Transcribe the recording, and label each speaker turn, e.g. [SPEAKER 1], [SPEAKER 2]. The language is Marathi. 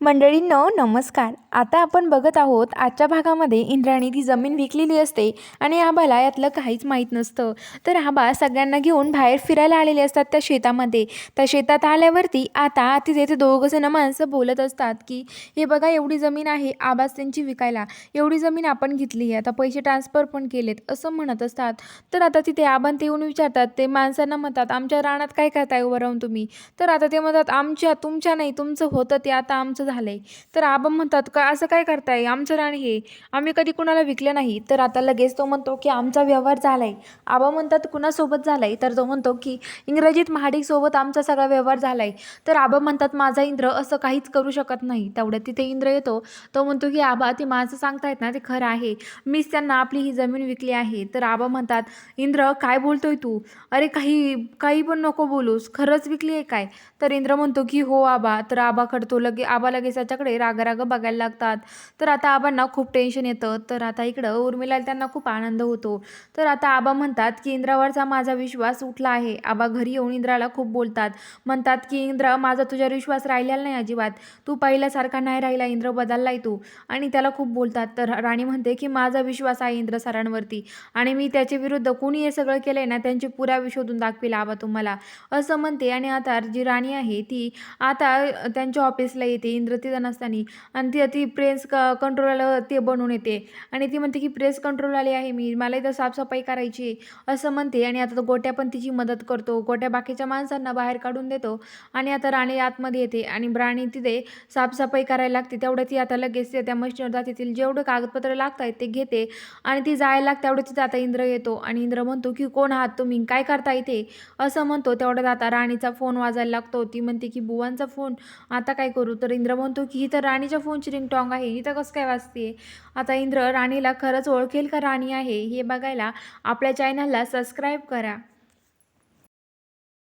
[SPEAKER 1] मंडळींनो नमस्कार. आता आपण बघत आहोत आजच्या भागामध्ये इंद्राणी ती जमीन विकलेली असते आणि आबाला यातलं काहीच माहीत नसतं. तर आबा सगळ्यांना घेऊन बाहेर फिरायला आलेले असतात त्या शेतामध्ये. त्या शेतात आल्यावरती आता तिथे ते दोघंजण माणसं बोलत असतात की हे बघा एवढी जमीन आहे आभास त्यांची विकायला. एवढी जमीन आपण घेतली आहे आता पैसे ट्रान्सफर पण केलेत असं म्हणत असतात. तर आता तिथे आबान ते येऊन विचारतात ते माणसांना म्हणतात आमच्या रानात काय करताय उभं राहून तुम्ही? तर आता ते म्हणतात आमच्या तुमच्या नाही तुमचं होतं ते आता आमचं झालंय तर आबा म्हणतात का असं काय करताय? आमचं राणी हे आम्ही कधी कुणाला विकलं नाही. तर आता लगेच तो म्हणतो की आमचा व्यवहार झालाय. आबा म्हणतात कुणासोबत झालाय? तर तो म्हणतो की इंग्रजीत महाडिकसोबत आमचा सगळा व्यवहार झालाय. तर आबा म्हणतात माझा इंद्र असं काहीच करू शकत नाही. तेवढ्यात तिथे इंद्र येतो. तो म्हणतो की आबा ते माझं सांगतायत ना ते खरं आहे. मीच त्यांना आपली ही जमीन विकली आहे. तर आबा म्हणतात इंद्र काय बोलतोय तू? अरे काही काही पण नको बोलूस. खरंच विकली आहे काय? तर इंद्र म्हणतो की हो आबा. तर आबा खडतो लगे आबाला लगेच त्याच्याकडे राग बघायला लागतात. तर आता आबांना खूप टेन्शन येतं. तर आता इकडं उर्मिला त्यांना खूप आनंद होतो. तर आता आबा म्हणतात की इंद्रावरचा माझा विश्वास उठला आहे. आबा घरी येऊन इंद्राला खूप बोलतात. म्हणतात की इंद्र माझा तुझ्यावर विश्वास राहिलेला नाही अजिबात. तू पहिल्यासारखा नाही राहिला इंद्र बदललाय तू. आणि त्याला खूप बोलतात. तर राणी म्हणते की माझा विश्वास आहे इंद्र सरांवरती. आणि मी त्याच्या विरुद्ध कुणी हे सगळं केलंय ना त्यांची पुरावे शोधून दाखवेल आबा तुम्हाला. असं म्हणते. आणि आता जी राणी आहे ती आता त्यांच्या ऑफिसला येते. इंद्र तिथं नसताना आणि ती ती प्रेस क कंट्रोलला ते बनवून येते. आणि ती म्हणते की प्रेस कंट्रोल आली आहे मी. मला इथं साफसफाई करायची आहे. असं म्हणते आणि आता तो गोट्या पण तिची मदत करतो. गोट्या बाकीच्या माणसांना बाहेर काढून देतो आणि आता राणी आतमध्ये येते आणि राणी तिथे साफसफाई करायला लागते. तेवढं ती आता लगेच त्या मशीनवर जाते. तिला जेवढं कागदपत्र लागत आहेत ते घेते आणि ती जायला लागते तेवढं तिथं आता इंद्र येतो. आणि इंद्र म्हणतो की कोण आहात तुम्ही? काय करता इथे? असं म्हणतो. तेवढ्यात आता राणीचा फोन वाजायला लागतो. ती म्हणते की बुवांचा फोन आता काय करू? तर इंद्र म्हणतो की ही तर राणीच्या फोनची रिंगटॉंग आहे. ही तर कसं काय वाजते आता इंद्र राणीला खरंच ओळखेल का राणी आहे हे बघायला आपल्या चॅनलला सबस्क्राईब करा.